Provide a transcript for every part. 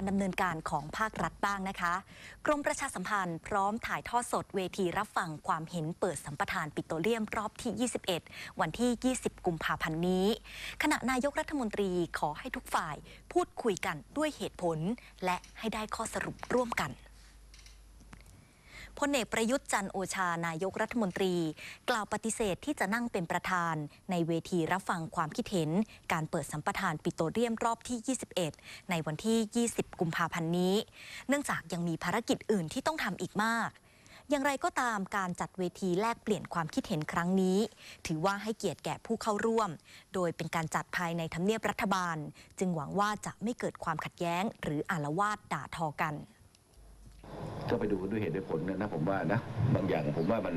การดำเนินการของภาครัฐบ้างนะคะ กรมประชาสัมพันธ์พร้อมถ่ายทอดสดเวทีรับฟังความเห็นเปิดสัมปทานปิโตรเลียมรอบที่ 21 วันที่ 20 กุมภาพันธ์นี้ ขณะนายกรัฐมนตรีขอให้ทุกฝ่ายพูดคุยกันด้วยเหตุผล และให้ได้ข้อสรุปร่วมกัน พลเอกประยุทธ์จันโอชานายกรัฐมนตรี กล่าวปฏิเสธที่จะนั่งเป็นประธาน ในเวทีรับฟังความคิดเห็น การเปิดสัมปทานปิโตรเลียมรอบที่ 21 ในวันที่ 20 กุมภาพันธ์นี้ เนื่องจากยังมีภารกิจอื่นที่ต้องทำอีกมาก อย่างไรก็ตามการจัดเวทีแลกเปลี่ยนความคิดเห็นครั้งนี้ ถือว่าให้เกียรติแก่ผู้เข้าร่วม โดยเป็นการจัดภายในทำเนียบรัฐบาล จึงหวังว่าจะไม่เกิดความขัดแย้ง หรืออาละวาดด่าทอกัน ก็ไปดูด้วยเหตุด้วยผลนะนะผมว่านะบางอย่างผมว่ามัน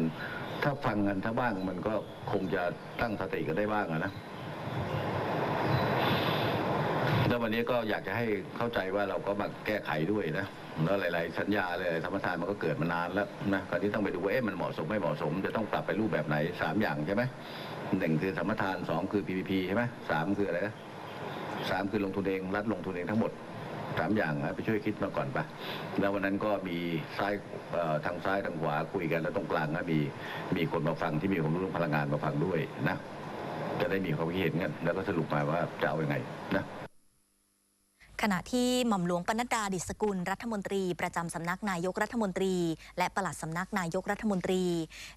ถ้าฟังกันถ้าบ้างมันก็คงจะตั้งสติกันได้บ้างนะแล้ววันนี้ก็อยากจะให้เข้าใจว่าเราก็มาแก้ไขด้วยนะแล้วหลาย ๆ สัญญาเลยธรรมทานมันก็เกิดมานานแล้วนะคราวนี้ต้องไปดูว่าเอ๊ะมันเหมาะสมไม่เหมาะสม จะต้องปรับไปรูปแบบไหนสามอย่างใช่ไหมหนึ่งคือธรรมทานสองคือ PPP ใช่ไหมสามคืออะไรนะสามคือลงทุนเองรัฐลงทุนเองทั้งหมด สามอย่างนะไปช่วยคิดมาก่อนปะแล้ววันนั้นก็มีซ้ายทางซ้ายทางขวาคุยกันแล้วตรงกลางก็มีมีคนมาฟังที่มีความรู้เรื่องพลังงานมาฟังด้วยนะจะได้มีความคิดเห็นกันแล้วก็สรุปมาว่าจะเอาอยัางไงนะ ขณะที่หม่อมหลวงปนัดดาดิษกุล รัฐมนตรี ประจำสำนักนายกรัฐมนตรี และปลัดสำนักนายกรัฐมนตรี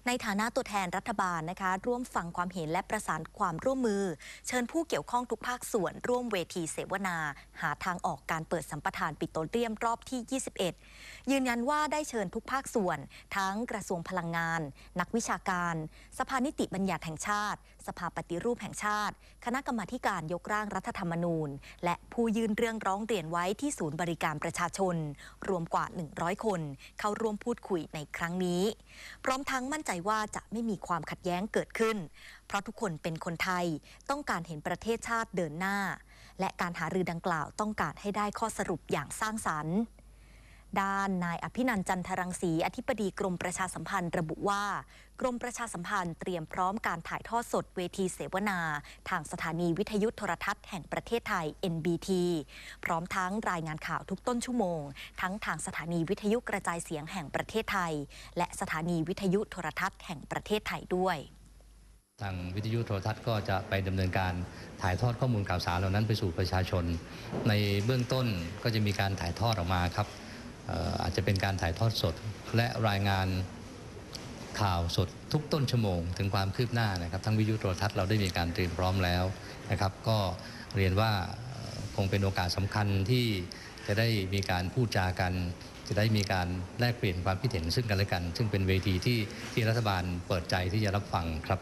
ในฐานะตัวแทนรัฐบาลนะคะ ร่วมฟังความเห็นและประสานความร่วมมือ เชิญผู้เกี่ยวข้องทุกภาคส่วน ร่วมเวทีเสวนา หาทางออกการเปิดสัมปทานปิโตรเลียมรอบที่ 21 ยืนยันว่าได้เชิญทุกภาคส่วน ทั้งกระทรวงพลังงาน นักวิชาการ สภานิติบัญญัติแห่งชาติ สภาปฏิรูปแห่งชาติ คณะกรรมาการยกร่างรัฐธรรมนูญ และผู้ยื่นเรื่องร้ององเรียนไว้ที่ศูนย์บริการประชาชน รวมกว่า 100 คน เข้าร่วมพูดคุยในครั้งนี้ พร้อมทั้งมั่นใจว่าจะไม่มีความขัดแย้งเกิดขึ้น เพราะทุกคนเป็นคนไทยต้องการเห็นประเทศชาติเดินหน้า และการหารือดังกล่าวต้องการให้ได้ข้อสรุปอย่างสร้างสรรค์ ด้านนายอภินันจันทรังสีอธิบดีกรมประชาสัมพันธ์ระบุว่า กรมประชาสัมพันธ์เตรียมพร้อมการถ่ายทอดสดเวทีเสวนา ทางสถานีวิทยุโทรทัศน์แห่งประเทศไทย NBT พร้อมทั้งรายงานข่าวทุกต้นชั่วโมง ทั้งทางสถานีวิทยุกระจายเสียงแห่งประเทศไทย และสถานีวิทยุโทรทัศน์แห่งประเทศไทยด้วยทางวิทยุโทรทัศน์ก็จะไปดำเนินการถ่ายทอดข้อมูลข่าวสารเหล่านั้นไปสู่ประชาชน ในเบื้องต้นก็จะมีการถ่ายทอดออกมาครับ อาจจะเป็นการถ่ายทอดสดและรายงานข่าวสดทุกต้นชั่วโมง ถึงความคืบหน้านะครับ ทั้งวิทยุโทรทัศน์เราได้มีการเตรียมพร้อมแล้วนะครับ ก็เรียนว่าคงเป็นโอกาสสำคัญที่จะได้มีการพูดจากัน จะได้มีการแลกเปลี่ยนความคิดเห็นซึ่งกันและกัน ซึ่งเป็นเวทีที่ที่รัฐบาลเปิดใจที่จะรับฟังครับ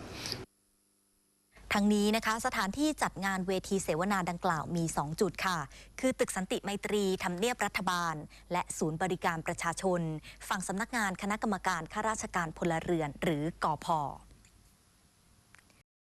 ทั้งนี้นะคะสถานที่จัดงานเวทีเสวนาดังกล่าวมี 2 จุดค่ะ คือตึกสันติไมตรีทำเนียบรัฐบาล และศูนย์บริการประชาชน ฝั่งสำนักงานคณะกรรมการข้าราชการพลเรือนหรือกอพอ